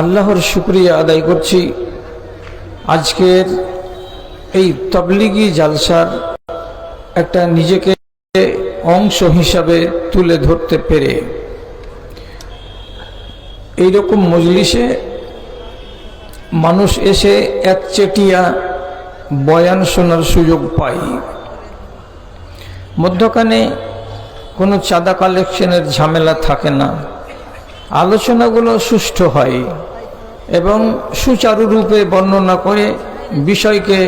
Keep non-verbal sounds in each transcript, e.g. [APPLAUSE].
আল্লাহর শুক্রিয়া আদায় করছি। আজকের এই তবলিগি জালসার একটা নিজেকে অংশ হিসাবে তুলে ধরতে পেরে। এইরকম মজলিসে মানুষ এসে একচেটিয়া বয়ান শোনার সুযোগ পায়। মধ্যখানে কোনো চাঁদা কালেকশনের ঝামেলা থাকে না। আলোচনাগুলো সুষ্ঠু হয় এবং সুচারুরূপে বর্ণনা করে বিষয়কে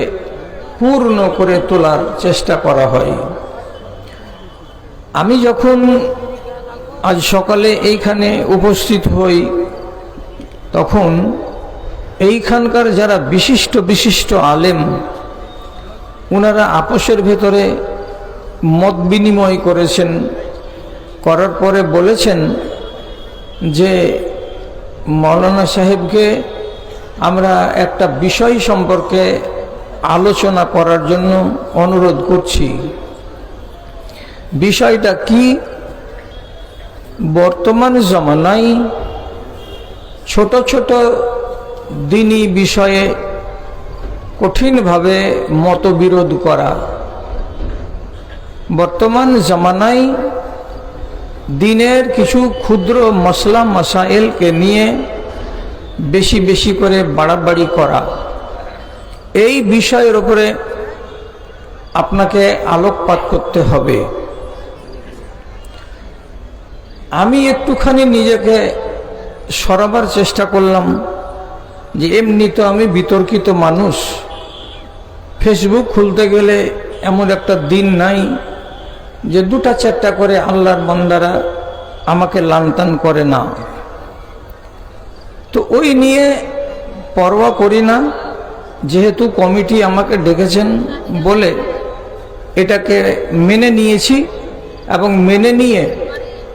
পূর্ণ করে তোলার চেষ্টা করা হয়। আমি যখন আজ সকালে এইখানে উপস্থিত হই, তখন এইখানকার যারা বিশিষ্ট বিশিষ্ট আলেম ওনারা আপোষের ভেতরে মত বিনিময় করেছেন, করার পরে বলেছেন যে মৌলানা সাহেবকে আমরা একটা বিষয় সম্পর্কে আলোচনা করার জন্য অনুরোধ করছি। বিষয়টা কি? বর্তমান জমানায় ছোট ছোট দিনী বিষয়ে কঠিনভাবে মতবিরোধ করা। বর্তমান জামানায় দিনের কিছু ক্ষুদ্র মশলা, মশাইলকে নিয়ে বেশি বেশি করে বাড়াবাড়ি করা। এই বিষয়ের উপরে আপনাকে আলোকপাত করতে হবে। আমি একটুখানি নিজেকে সরাবার চেষ্টা করলাম যে এমনি তো আমি বিতর্কিত মানুষ। ফেসবুক খুলতে গেলে এমন একটা দিন নাই। যে দুটা চারটা করে আল্লাহর বান্দারা আমাকে লানতান করে না। তো ওই নিয়ে পরোয়া করি না, যেহেতু কমিটি আমাকে ডেকেছেন বলে এটাকে মেনে নিয়েছি এবং মেনে নিয়ে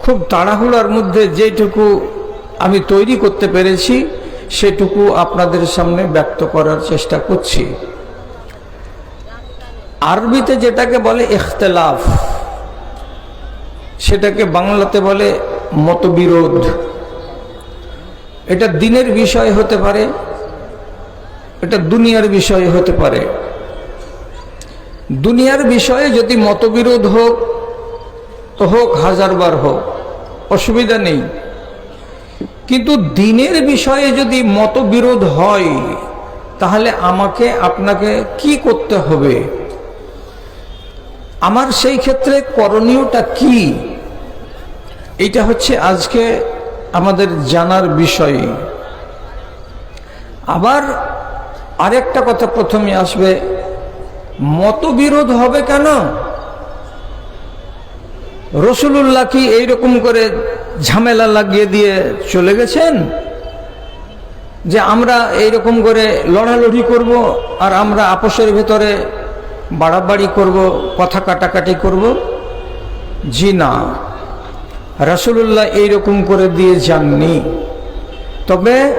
খুব তাড়াহুড়ার মধ্যে যেটুকু আমি তৈরি করতে পেরেছি, সেটুকু আপনাদের সামনে ব্যক্ত করার চেষ্টা করছি। আরবিতে যেটাকে বলে ইখতলাফ। সেটাকে বাংলাতে বলে মতবিরোধ। এটা দিনের বিষয় হতে পারে, এটা দুনিয়ার বিষয় হতে পারে। দুনিয়ার বিষয়ে যদি মতবিরোধ হোক, তো হোক হাজারবার হোক, অসুবিধা নেই। কিন্তু দিনের বিষয়ে যদি মতবিরোধ হয়, তাহলে আমাকে, আপনাকে কি করতে হবে? আমার সেই ক্ষেত্রে করণীয়টা কি? এটা হচ্ছে আজকে আমাদের জানার বিষয়। আবার আরেকটা কথা প্রথমে আসবে, মতবিরোধ হবে কেন? রসুল্লাহ কি এইরকম করে ঝামেলা লাগিয়ে দিয়ে চলে গেছেন? যে আমরা এইরকম করে লড়ালড়ি করব আর আমরা আপোষের ভেতরে বাড়াবাড়ি করব, কথা কাটাকাটি করব? জি না। রসুল্লাহ এইরকম করে দিয়ে যাননি। তবে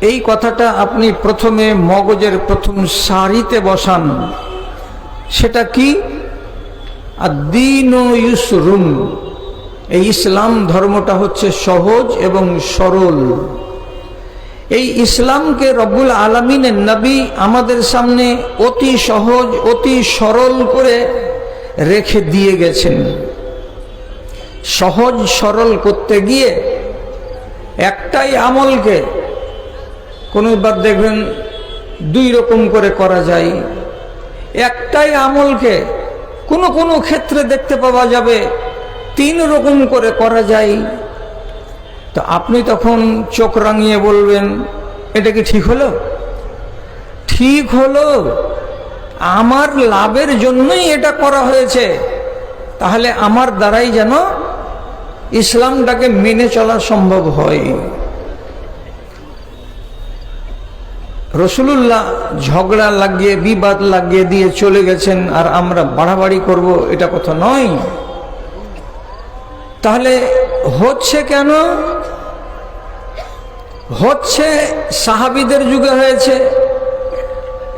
এই কথাটা আপনি প্রথমে মগজের প্রথম সারিতে বসান। সেটা কি? ইউসরুন। এই ইসলাম ধর্মটা হচ্ছে সহজ এবং সরল। এই ইসলামকে রব্বুল আলমিনের নবী আমাদের সামনে অতি সহজ, অতি সরল করে রেখে দিয়ে গেছেন। সহজ সরল করতে গিয়ে একটাই আমলকে কোনোবার দেখবেন দুই রকম করে করা যায়। একটাই আমলকে কোনো কোনো ক্ষেত্রে দেখতে পাওয়া যাবে, তিন রকম করে করা যায়। তো আপনি তখন চোখ রাঙিয়ে বলবেন, এটা কি ঠিক হলো? ঠিক হলো। আমার লাভের জন্যই এটা করা হয়েছে। তাহলে আমার দ্বারাই যেন ইসলামটাকে মেনে চলা সম্ভব হয়। রসুলুল্লাহ ঝগড়া লাগিয়ে, বিবাদ লাগিয়ে দিয়ে চলে গেছেন, আর আমরা বাড়াবাড়ি করব, এটা কথা নয়। তাহলে হচ্ছে কেন? হচ্ছে সাহাবিদের যুগে হয়েছে,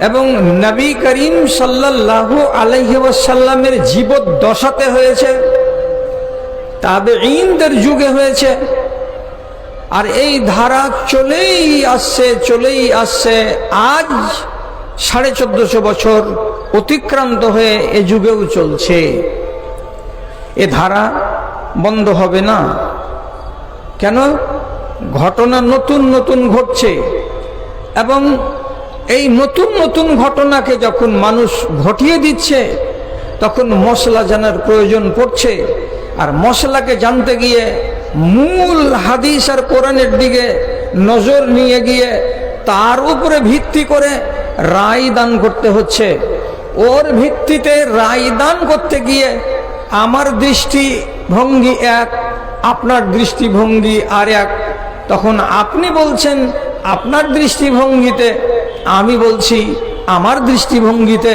এবং নবী করিম সাল্লাহ আলহিসাল্লামের জীবদ্দশাতে হয়েছে। তাবে ইনদের যুগে হয়েছে। আর এই ধারা চলেই আসছে চলেই আসছে। আজ সাড়ে চোদ্দশো বছর অতিক্রান্ত হয়ে এ যুগেও চলছে। এ ধারা বন্ধ হবে না। কেন? ঘটনা নতুন নতুন ঘটছে। এবং এই নতুন নতুন ঘটনাকে যখন মানুষ ঘটিয়ে দিচ্ছে, তখন মশলা জানার প্রয়োজন পড়ছে। আর মশলাকে জানতে গিয়ে মূল হাদিস আর কোরআনের দিকে নজর নিয়ে গিয়ে তার উপরে ভিত্তি করে রায় দান করতে হচ্ছে। ওর ভিত্তিতে রায় দান করতে গিয়ে আমার দৃষ্টিভঙ্গি এক, আপনার দৃষ্টিভঙ্গি আর এক। তখন আপনি বলছেন, আপনার দৃষ্টিভঙ্গিতে, আমি বলছি আমার দৃষ্টিভঙ্গিতে,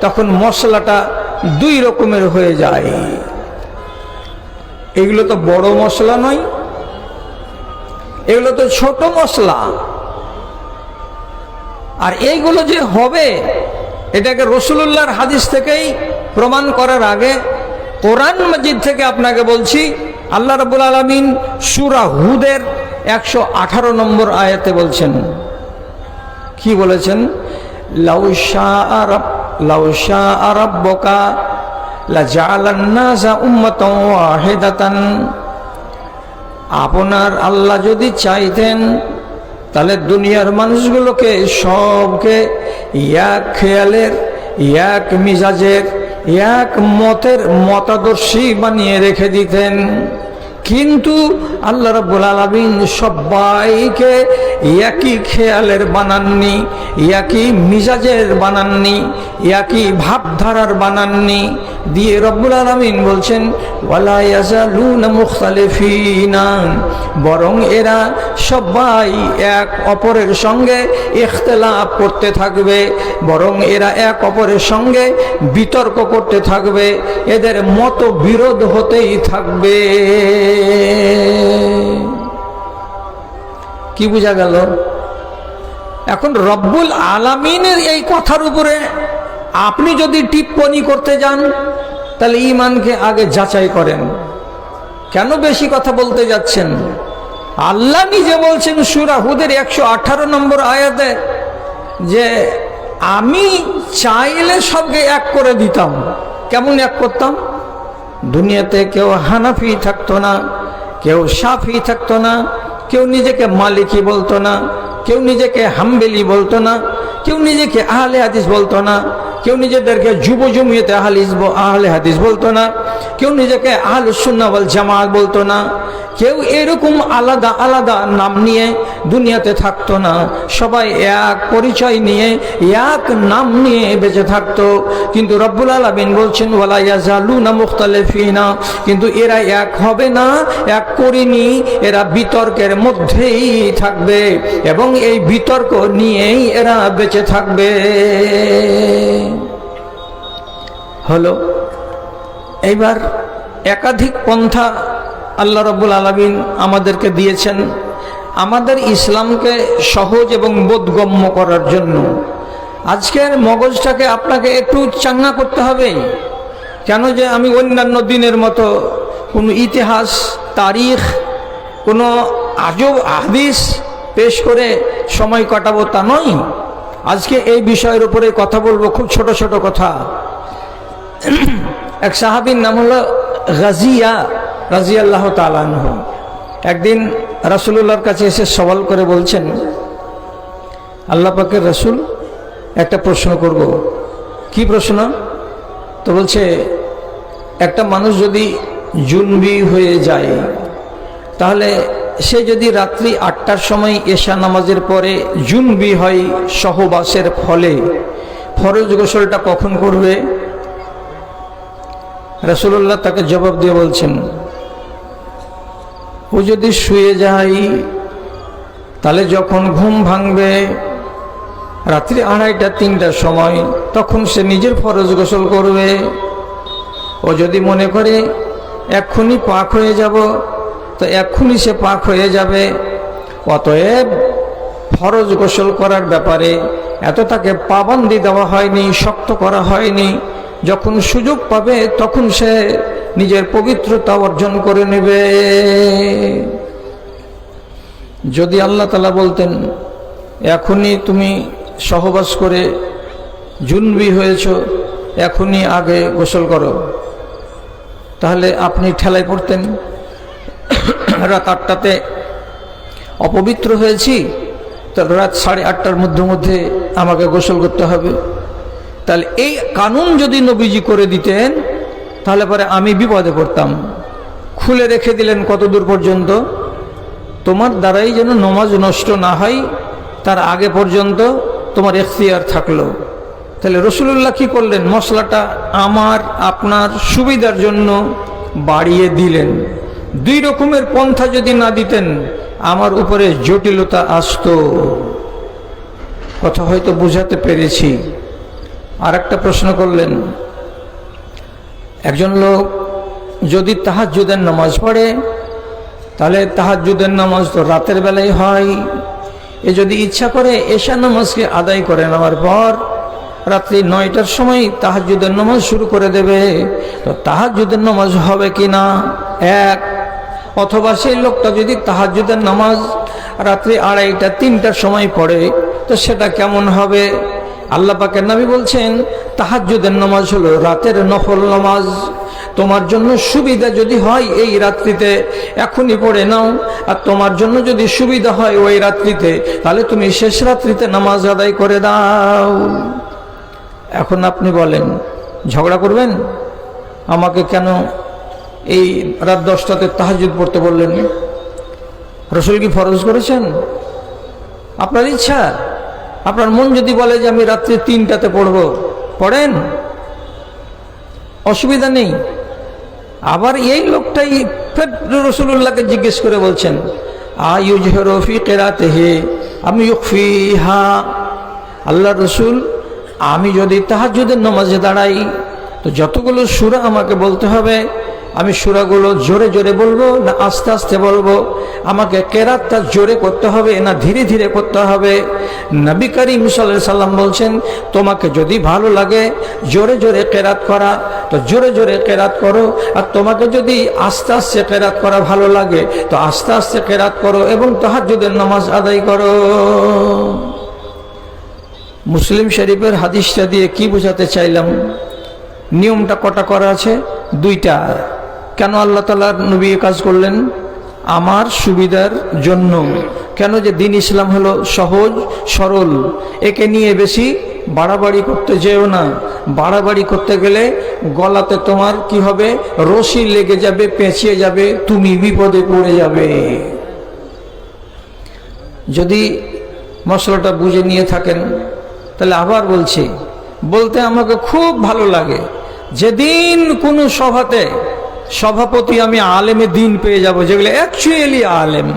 তখন মশলাটা দুই রকমের হয়ে যায়। এগুলো তো বড় মশলা নয়, এগুলো তো ছোট মশলা। আর এইগুলো যে হবে, এটাকে রসুল্লাহর হাদিস থেকেই প্রমাণ করার আগে কোরআন মজিদ থেকে আপনাকে বলছি, আল্লাহ রবুল আলমিন সুরা হুদের একশো আঠারো নম্বর আয়াতে বলছেন। কি বলেছেন? লাউশা আরব লাউশা আরব ওয়াহিদাতান আপনার আল্লাহ যদি চাইতেন, তাহলে দুনিয়ার মানুষগুলোকে, সবকে এক খেয়ালের, এক মিজাজের, এক মতের মতাদর্শী বানিয়ে রেখে দিতেন। কিন্তু আল্লাহ রব্বুল আলমিন সবাইকে একই খেয়ালের বানাননি, একই মিজাজের বানাননি, একই ভাবধারার বানাননি। দিয়ে রব্বুল আলমিন বলছেন বরং এরা সবাই এক অপরের সঙ্গে ইখতলাফ করতে থাকবে, বরং এরা এক অপরের সঙ্গে বিতর্ক করতে থাকবে, এদের মত বিরোধ হতেই থাকবে। কি বোঝা গেল? এখন রব্বুল আলামিনের এই কথার উপরে আপনি যদি টিপ্পণী করতে যান, তাহলে ইমানকে আগে যাচাই করেন। কেন বেশি কথা বলতে যাচ্ছেন? আল্লাহ নিজে বলছেন সুরাহুদের একশো আঠারো নম্বর আয়াতে যে, আমি চাইলে সবকে এক করে দিতাম। কেমন এক করতাম? দুনিয়াতে কেউ হানাফি থাকতো না, কেউ সাফি থাকতো না, কেউ নিজেকে মালিকি বলতো না, কেউ নিজেকে হাম্বেলি বলতো না, কেউ নিজেকে আহলে হাদিস বলতো না কেউ নিজেদেরকে যুব জমিয়েতে আহলিস আহলে হাদিস বলতো না, কেউ নিজেকে আহল সুন্নাবল জামাত বলতো না, কেউ এরকম আলাদা আলাদা নাম নিয়ে দুনিয়াতে থাকতো না, সবাই এক পরিচয় নিয়ে, এক নাম নিয়ে বেঁচে থাকতো। কিন্তু রব্বুল আলমিন বলছেন, ওয়ালা ইয়াজালুনা মুখতালিফিনা কিন্তু এরা এক হবে না, এক করিনি, এরা বিতর্কের মধ্যেই থাকবে এবং এই বিতর্ক নিয়েই এরা বেঁচে থাকবে। হলো, এইবার একাধিক পন্থা আল্লাহ রব্বুল আলমিন আমাদেরকে দিয়েছেন। আমাদের ইসলামকে সহজ এবং বোধগম্য করার জন্য। আজকের মগজটাকে আপনাকে একটু চাঙ্গা করতে হবে। কেন যে আমি অন্যান্য দিনের মতো কোনো ইতিহাস, তারিখ, কোনো আজব আহদিস পেশ করে সময় কাটাবো তা নয়। আজকে এই বিষয়ের উপরে কথা বলব খুব ছোট ছোট কথা। এক সাহাবির নাম হলো গাজিয়া রাজিয়াল্লাহ তালানহ একদিন রাসুল্লাহর কাছে এসে সওয়াল করে বলছেন, আল্লাহ পাকের রসুল একটা প্রশ্ন করব। কি প্রশ্ন? তো বলছে, একটা মানুষ যদি জুনবি হয়ে যায়, তাহলে সে যদি রাত্রি আটটার সময় এশা নামাজের পরে জুনবি হয় সহবাসের ফলে, ফরজ গোসলটা কখন করবে? রসুল্লাহ তাকে জবাব দিয়ে বলছেন, ও যদি শুয়ে যায় তাহলে যখন ঘুম ভাঙবে, রাত্রি আড়াইটা, তিনটার সময়, তখন সে নিজের ফরজ গোসল করবে। ও যদি মনে করে, এক্ষুনি পাক হয়ে যাব, তো এক্ষুনি সে পাক হয়ে যাবে। অতএব ফরজ গোসল করার ব্যাপারে এত তাকে পাবন্দি দেওয়া হয়নি, শক্ত করা হয়নি। যখন সুযোগ পাবে, তখন সে নিজের পবিত্রতা অর্জন করে নেবে। যদি আল্লাহ তালা বলতেন, এখনই তুমি সহবাস করে জুনবি হয়েছ, এখনই আগে গোসল করো। তাহলে আপনি ঠেলায় পড়তেন, রাত আটটাতে অপবিত্র হয়েছি, তো রাত সাড়ে আটটার মধ্যে মধ্যে আমাকে গোসল করতে হবে। তাহলে এই কানুন যদি নবীজি করে দিতেন, তাহলে পরে আমি বিপদে পড়তাম। খুলে রেখে দিলেন কত দূর পর্যন্ত? তোমার দ্বারাই যেন নমাজ নষ্ট না হয়, তার আগে পর্যন্ত তোমার এখতিয়ার থাকল। তাহলে রসুল্লাহ কি করলেন? মশলাটা আমার, আপনার সুবিধার জন্য বাড়িয়ে দিলেন। দুই রকমের পন্থা যদি না দিতেন, আমার উপরে জটিলতা আসতো। কথা হয়তো বুঝাতে পেরেছি। আর একটা প্রশ্ন করলেন, একজন লোক যদি তাহাজ্জুদের নামাজ পড়ে, তাহলে তাহাজ্জুদের নামাজ তো রাতের বেলায় হয়। এ যদি ইচ্ছা করে এশা নামাজকে আদায় করে নেওয়ার পর রাত্রি নয়টার সময় তাহাজ্জুদের নামাজ শুরু করে দেবে, তো তাহাজ্জুদের নামাজ হবে কি না? এক। অথবা সেই লোকটা যদি তাহাজ্জুদের নামাজ রাত্রি আড়াইটা, তিনটার সময় পড়ে, তো সেটা কেমন হবে? আল্লাহ পাকের নবী বলছেন, তাহাজ্জুদের নামাজ হলো রাতের নফল নামাজ। তোমার জন্য সুবিধা যদি হয় এই রাত্রিতে, এখনই পড়ে নাও। আর তোমার জন্য যদি সুবিধা হয় ওই রাত্রিতে, তাহলে তুমি শেষ রাত্রিতে নামাজ আদায় করে দাও। এখন আপনি বলেন, ঝগড়া করবেন? আমাকে কেন এই রাত দশটাতে তাহাজুদ পড়তে বললেন? রসুল কি ফরজ করেছেন? আপনার ইচ্ছা? আপনার মন যদি বলে যে আমি রাত্রি তিনটাতে পড়ব, পড়েন? অসুবিধা নেই। আবার এই লোকটাই রসুল্লাহকে জিজ্ঞেস করে বলছেন আমি হা আল্লাহ রসুল, আমি যদি তাহাজুদের নামাজে দাঁড়াই, তো যতগুলো সুরা আমাকে বলতে হবে আমি সুরাগুলো জোরে জোরে বলব না আস্তে আস্তে বলব? আমাকে কেরাতটা জোরে করতে হবে না ধীরে ধীরে করতে হবে? নবী করিম সাল্লাহ সাল্লাম বলছেন, তোমাকে যদি ভালো লাগে, জোরে জোরে কেরাত করা। তো জোরে জোরে কেরাত করো। আর তোমাকে যদি আস্তে আস্তে কেরাত করা ভালো লাগে, তো আস্তে আস্তে কেরাত করো এবং তাহাজুদের নামাজ আদায় করো। মুসলিম শরীফের হাদিসটা দিয়ে কি বোঝাতে চাইলাম? নিয়মটা কটা করা আছে? দুইটা কেন আল্লাহ তালার নবী কাজ করলেন? আমার সুবিধার জন্য। কেন যে দিন ইসলাম হলো সহজ, সরল? একে নিয়ে বেশি বাড়াবাড়ি করতে যেও না। বাড়াবাড়ি করতে গেলে গলাতে তোমার কি হবে? রশি লেগে যাবে, পেঁচিয়ে যাবে, তুমি বিপদে পড়ে যাবে। যদি মশলাটা বুঝে নিয়ে থাকেন, তাহলে আবার বলছি, বলতে আমাকে খুব ভালো লাগে, যেদিন কোনো সভাতে সভাপতি আমি আলেমে দিন পেয়ে যাব, যেগুলো অ্যাকচুয়ালি আলেম।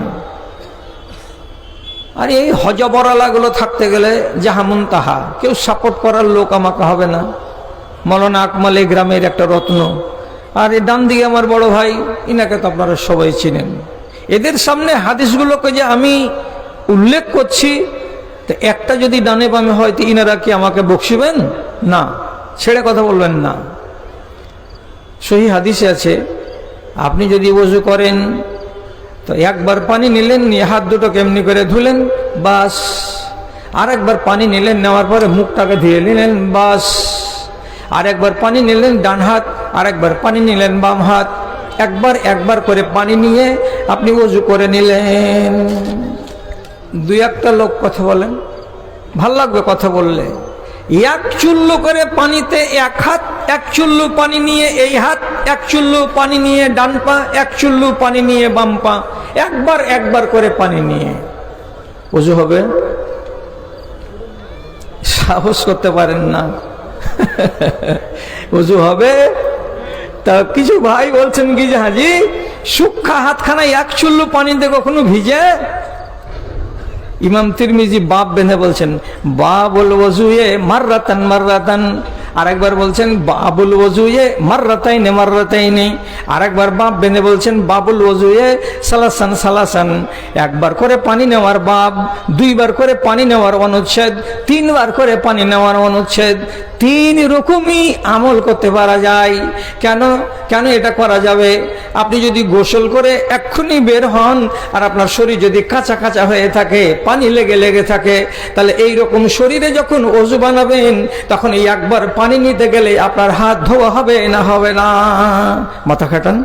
আর এই হজবরালাগুলো থাকতে গেলে যাহামুন তাহা। কেউ সাপোর্ট করার লোক আমাকে হবে না। মলনা আকমাল এই গ্রামের একটা রত্ন। আর এই ডান দিকে আমার বড় ভাই, ইনাকে তো আপনারা সবাই চিনেন। এদের সামনে হাদিসগুলোকে যে আমি উল্লেখ করছি, তো একটা যদি ডানে বামে হয়, তো ইনারা কি আমাকে বকশিবেন? না। ছেড়ে কথা বলবেন না। সহি হাদিসে আছে, আপনি যদি ওজু করেন, তো একবার পানি নিলেন, নিয়ে হাত দুটো কেমনি করে ধুলেন, বাস। আর একবার পানি নিলেন, নেওয়ার পরে মুখটাকে ধুয়ে নিলেন, বাস। আর একবার পানি নিলেন, ডান হাত আর একবার পানি নিলেন, বাম হাত। একবার একবার করে পানি নিয়ে আপনি ওজু করে নিলেন। দুই একটা লোক কথা বলেন, ভালো লাগবে কথা বললে। এক চুল্লু করে পানিতে এক হাত, এক চুল্লু পানি নিয়ে এই হাত, এক চুল্লু পানি নিয়ে ডান পা, এক চুল্লু পানি নিয়ে বাম পা, একবার একবার করে পানি নিয়ে। উজু হবে? সাহস করতে পারেন না। [LAUGHS] উজু হবে? তা কিছু ভাই বলছেন কি যে হাজি সুক্ষা হাতখানা এক চুল্লু পানিতে কখনো ভিজে? ইমাম তিরমিজি বাপ বেঁধে বলছেন, বাবুল ওজুয়ে মাররাতান মাররাতান। আরেকবার বলছেন, বাবুল ওজুয়ে মাররাতাইনে মাররাতাইনে। আরেকবার বাপ বেঁধে বলছেন, বাবুল ওজুয়ে সালাসান সালাসান। একবার করে পানি নেওয়ার বাপ, দুইবার করে পানি নেওয়ার অনুচ্ছেদ, তিনবার করে পানি নেওয়ার অনুচ্ছেদ তিন রকমই আমল করতে পারা যায়। কেন? কেন এটা করা যাবে? আপনি যদি গোসল করে এক্ষুনি বের হন আর আপনার শরীর যদি কাঁচা কাঁচা হয়ে থাকে, পানি লেগে লেগে থাকে, তাহলে এই রকম শরীরে যখন ওজু বানাবেন, তখন এই একবার পানি নিতে গেলে আপনার হাত ধোয়া হবে না হবে না। মাথা খাটান।